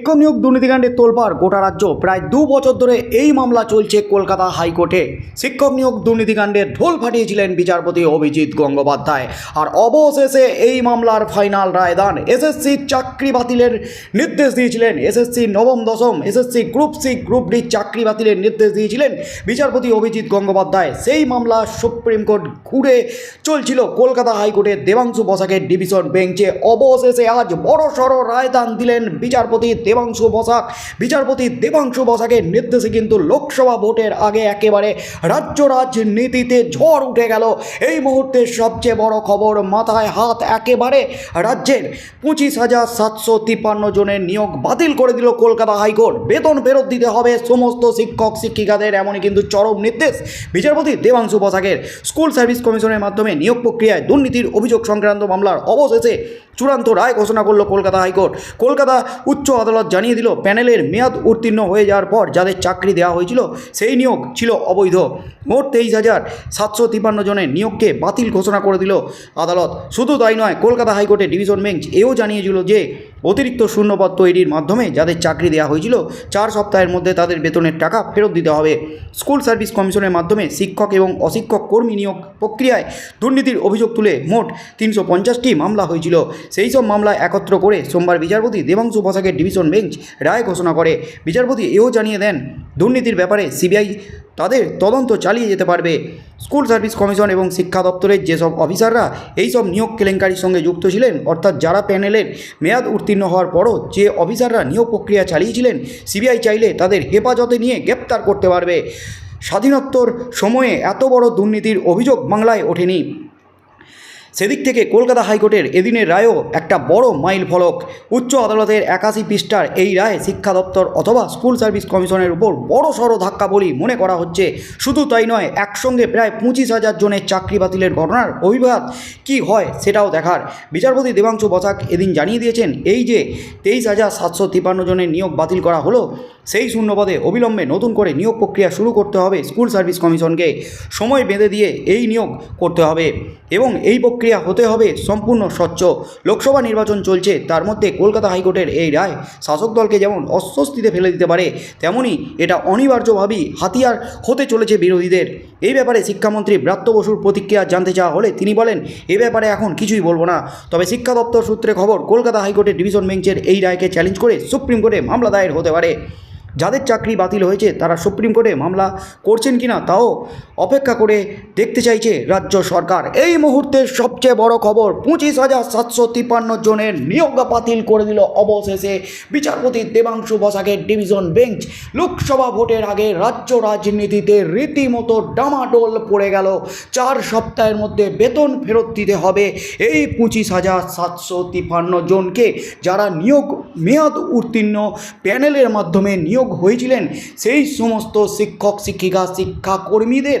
শিক্ষক নিয়োগ দুর্নীতিকাণ্ডের তোলপাড় গোটা রাজ্য। প্রায় দু বছর ধরে এই মামলা চলছে কলকাতা হাইকোর্টে। শিক্ষক নিয়োগ দুর্নীতিকাণ্ডের ঢোল ফাটিয়েছিলেন বিচারপতি অভিজিৎ গঙ্গোপাধ্যায়। আর অবশেষে এই মামলার ফাইনাল রায়দান। এসএসসি চাকরি বাতিলের নির্দেশ দিয়েছিলেন। এসএসসি নবম, দশম, SSC group C, group D চাকরি বাতিলের নির্দেশ দিয়েছিলেন বিচারপতি অভিজিৎ গঙ্গোপাধ্যায়। সেই মামলা সুপ্রিম কোর্ট ঘুরে চলছিল কলকাতা হাইকোর্টের দেবাংশু বসাকের ডিভিশন বেঞ্চে। অবশেষে আজ বড় সড় রায়দান দিলেন বিচারপতি দেবাংশু বসাক। বিচারপতি দেবাংশু বসাকের নির্দেশে কিন্তু লোকসভা ভোটের আগে একেবারে রাজ্য রাজনীতিতে ঝড় উঠে গেল। এই মুহূর্তে সবচেয়ে বড় খবর, মাথায় হাত একেবারে রাজ্যের পঁচিশ হাজার সাতশো তিপ্পান্ন জনের নিয়োগ বাতিল করে দিল কলকাতা হাইকোর্ট। বেতন ফেরত দিতে হবে সমস্ত শিক্ষক, শিক্ষিকাদের, এমনই কিন্তু চরম নির্দেশ বিচারপতি দেবাংশু বসাকের। স্কুল সার্ভিস কমিশনের মাধ্যমে নিয়োগ প্রক্রিয়ায় দুর্নীতির অভিযোগ সংক্রান্ত মামলার অবশেষে চূড়ান্ত রায় ঘোষণা করল কলকাতা হাইকোর্ট। কলকাতা উচ্চ আদালত জানিয়ে দিল। প্যানেলের মেয়াদ উত্তীর্ণ হয়ে যাওয়ার পর যাদের চাকরি দেওয়া হয়েছিল, সেই নিয়োগ ছিল অবৈধ। মোট তেইশ হাজার সাতশো তিপ্পান্ন জনের নিয়োগকে বাতিল ঘোষণা করে দিল আদালত। শুধু তাই নয়, কলকাতা হাইকোর্টের ডিভিশন বেঞ্চ এও জানিয়েছিল যে, অতিরিক্ত শূন্যপদ তৈরির মাধ্যমে যাদের চাকরি দেওয়া হয়েছিল, চার সপ্তাহের মধ্যে তাদের বেতনের টাকা ফেরত দিতে হবে। স্কুল সার্ভিস কমিশনের মাধ্যমে শিক্ষক এবং অশিক্ষক কর্মী নিয়োগ প্রক্রিয়ায় দুর্নীতির অভিযোগ তুলে মোট তিনশো পঞ্চাশটি মামলা হয়েছিল। সেই সব মামলা একত্র করে সোমবার বিচারপতি দেবাংশু বসাকের ডিভিশন বেঞ্চ রায় ঘোষণা করে। বিচারপতি এও জানিয়ে দেন, দুর্নীতির ব্যাপারে সিবিআই তাদের তদন্ত চালিয়ে যেতে পারবে। স্কুল সার্ভিস কমিশন এবং শিক্ষা দপ্তরের যেসব অফিসাররা এইসব নিয়োগ কেলেঙ্কারির সঙ্গে যুক্ত ছিলেন, অর্থাৎ যারা প্যানেলের মেয়াদ উত্তীর্ণ হওয়ার পরও যে অফিসাররা নিয়োগ প্রক্রিয়া চালিয়েছিলেন, সিবিআই চাইলে তাদের হেফাজতে নিয়ে গ্রেপ্তার করতে পারবে। স্বাধীনোত্তর সময়ে এত বড় দুর্নীতির অভিযোগ বাংলায় ওঠেনি। সেদিক থেকে কলকাতা হাইকোর্টের এদিনের রায়ও একটা বড় মাইল ফলক। উচ্চ আদালতের একাশি পৃষ্ঠার এই রায় শিক্ষা দপ্তর অথবা স্কুল সার্ভিস কমিশনের উপর বড় সড়ো ধাক্কা বলি মনে করা হচ্ছে। শুধু তাই নয়, একসঙ্গে প্রায় পঁচিশ হাজার জনের চাকরি বাতিলের ঘটনার অভিঘাত কি হয় সেটাও দেখার। বিচারপতি দেবাংশু বসাক এদিন জানিয়ে দিয়েছেন, এই যে তেইশ হাজার সাতশো তিপ্পান্ন জনের নিয়োগ বাতিল করা হলো, সেই শূন্যপদে অবিলম্বে নতুন করে নিয়োগ প্রক্রিয়া শুরু করতে হবে স্কুল সার্ভিস কমিশনকে। সময় বেঁধে দিয়ে এই নিয়োগ করতে হবে এবং এই প্রক্রিয়া হতে হবে সম্পূর্ণ স্বচ্ছ। লোকসভা নির্বাচন চলছে, তার মধ্যে কলকাতা হাইকোর্টের এই রায়। শাসক দলকে যেমন অস্বস্তিতে ফেলে দিতে পারে তেমনই এটা অনিবার্যভাবেই হাতিয়ার হতে চলেছে বিরোধীদের। এই ব্যাপারে শিক্ষামন্ত্রী ব্রাত্য বসুর প্রতিক্রিয়া জানতে চাওয়া হলে তিনি বলেন, এ ব্যাপারে এখন কিছুই বলব না। তবে শিক্ষা দপ্তর সূত্রে খবর, কলকাতা হাইকোর্টের ডিভিশন বেঞ্চের এই রায়কে চ্যালেঞ্জ করে সুপ্রিম কোর্টে মামলা দায়ের হতে পারে। যাদের চাকরি বাতিল হয়েছে, তারা সুপ্রিম কোর্টে মামলা করছেন কিনা, তাও অপেক্ষা করে দেখতে চাইছে রাজ্য সরকার। এই মুহূর্তের সবচেয়ে বড় খবর, পঁচিশ হাজার সাতশো তিপ্পান্ন জনের নিয়োগ বাতিল করে দিল অবশেষে বিচারপতি দেবাংশু বসাকের ডিভিশন বেঞ্চ। লোকসভা ভোটের আগে রাজ্য রাজনীতিতে রীতিমতো ডামাডোল পড়ে গেল। চার সপ্তাহের মধ্যে বেতন ফেরত দিতে হবে এই পঁচিশ হাজার সাতশো তিপ্পান্ন জনকে। যারা নিয়োগ মেয়াদ উত্তীর্ণ প্যানেলের মাধ্যমে নিয়োগ হয়েছিলেন, সেই সমস্ত শিক্ষক, শিক্ষিকা, শিক্ষাকর্মীদের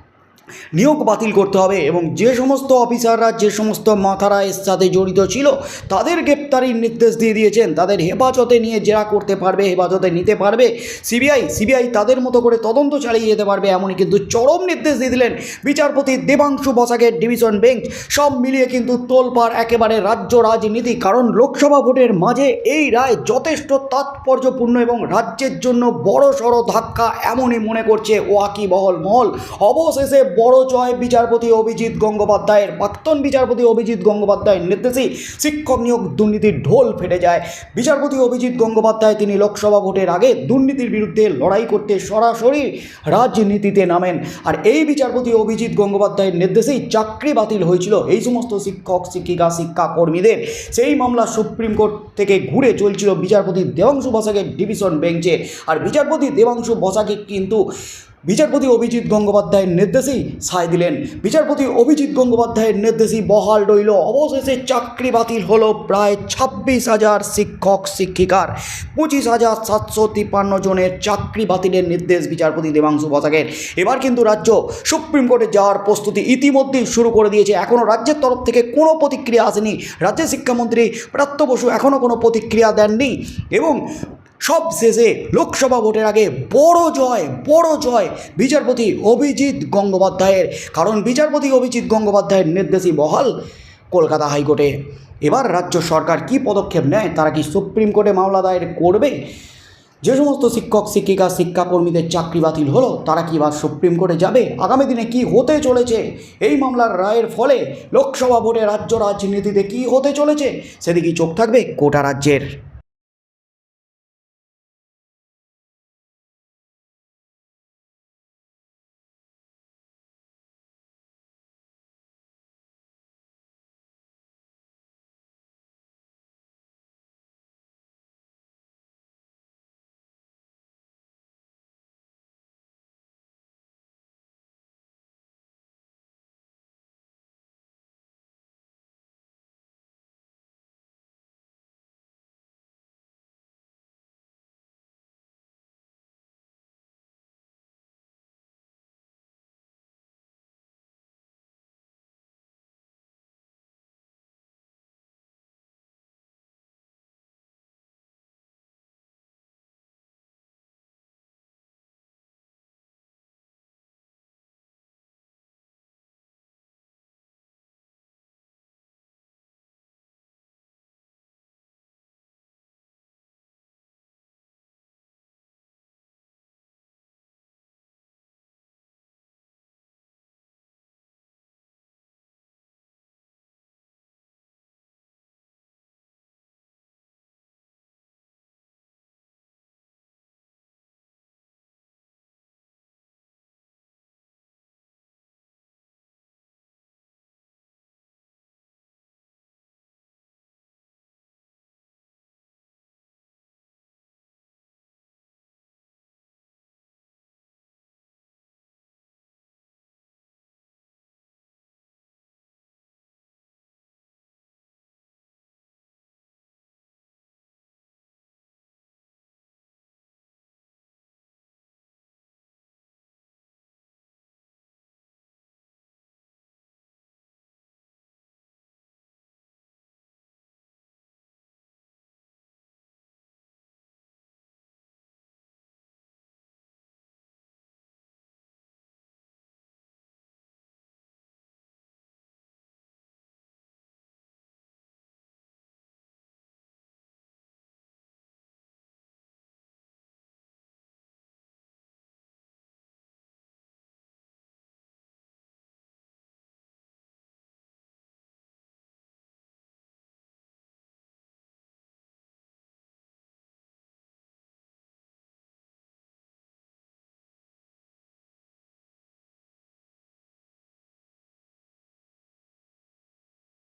নিয়োগ বাতিল করতে হবে এবং যে সমস্ত অফিসাররা, যে সমস্ত মাথারা এর সাথে জড়িত ছিল, তাদের গ্রেপ্তারির নির্দেশ দিয়ে দিয়েছেন। তাদের হেফাজতে নিয়ে জেরা করতে পারবে, হেফাজতে নিতে পারবে। সিবিআই সিবিআই তাদের মতো করে তদন্ত চালিয়ে যেতে পারবে, এমনই কিন্তু চরম নির্দেশ দিয়ে দিলেন বিচারপতি দেবাংশু বসাকের ডিভিশন বেঞ্চ। সব মিলিয়ে কিন্তু তোলপাড় একেবারে রাজ্য রাজনীতি, কারণ লোকসভা ভোটের মাঝে এই রায় যথেষ্ট তাৎপর্যপূর্ণ এবং রাজ্যের জন্য বড় সড়ো ধাক্কা এমনই মনে করছে ওয়াকিবহল মহল। অবশেষে বড় জয় বিচারপতি অভিজিৎ গঙ্গোপাধ্যায়ের, প্রাক্তন বিচারপতি অভিজিৎ গঙ্গোপাধ্যায়ের নির্দেশেই শিক্ষক নিয়োগ দুর্নীতির ঢোল ফেটে যায়। বিচারপতি অভিজিৎ গঙ্গোপাধ্যায় তিনি লোকসভা ভোটের আগে দুর্নীতির বিরুদ্ধে লড়াই করতে সরাসরি রাজনীতিতে নামেন। আর এই বিচারপতি অভিজিৎ গঙ্গোপাধ্যায়ের নির্দেশেই চাকরি বাতিল হয়েছিল এই সমস্ত শিক্ষক, শিক্ষিকা, শিক্ষাকর্মীদের। সেই মামলা সুপ্রিম কোর্ট থেকে ঘুরে চলছিল বিচারপতি দেবাংশু বসাকের ডিভিশন বেঞ্চে। আর বিচারপতি দেবাংশু বসাকে কিন্তু বিচারপতি অভিজিৎ গঙ্গোপাধ্যায়ের নির্দেশেই সায় দিলেন। বিচারপতি অভিজিৎ গঙ্গোপাধ্যায়ের নির্দেশেই বহাল রইল। অবশেষে চাকরি বাতিল হলো প্রায় ছাব্বিশ হাজার শিক্ষক, শিক্ষিকার। পঁচিশ হাজার সাতশো তিপ্পান্ন জনের চাকরি বাতিলের নির্দেশ বিচারপতি দেবাংশু বসাকের। এবার কিন্তু রাজ্য সুপ্রিম কোর্টে যাওয়ার প্রস্তুতি ইতিমধ্যেই শুরু করে দিয়েছে। এখনও রাজ্যের তরফ থেকে কোনো প্রতিক্রিয়া আসেনি। রাজ্যের শিক্ষামন্ত্রী প্রাত্য বসু এখনও কোনো প্রতিক্রিয়া দেননি এবং সব শেষে লোকসভা ভোটের আগে বড় জয় বড় জয় বিচারপতি অভিজিৎ গঙ্গোপাধ্যায়ের। কারণ বিচারপতি অভিজিৎ গঙ্গোপাধ্যায়ের নির্দেশই বহাল কলকাতা হাইকোর্টে। এবার রাজ্য সরকার কি পদক্ষেপ নেয়, তারা কি সুপ্রিম কোর্টে মামলা দায়ের করবে? যে সমস্ত শিক্ষক, শিক্ষিকা, শিক্ষাকর্মীদের চাকরি বাতিল হলো, তারা কি এবার সুপ্রিম কোর্টে যাবে? আগামী দিনে কি হতে চলেছে? এই মামলার রায়ের ফলে লোকসভা ভোটে রাজ্য রাজনীতিতে কি হতে চলেছে? সেদিকেই চোখ থাকবে কোটা রাজ্যের।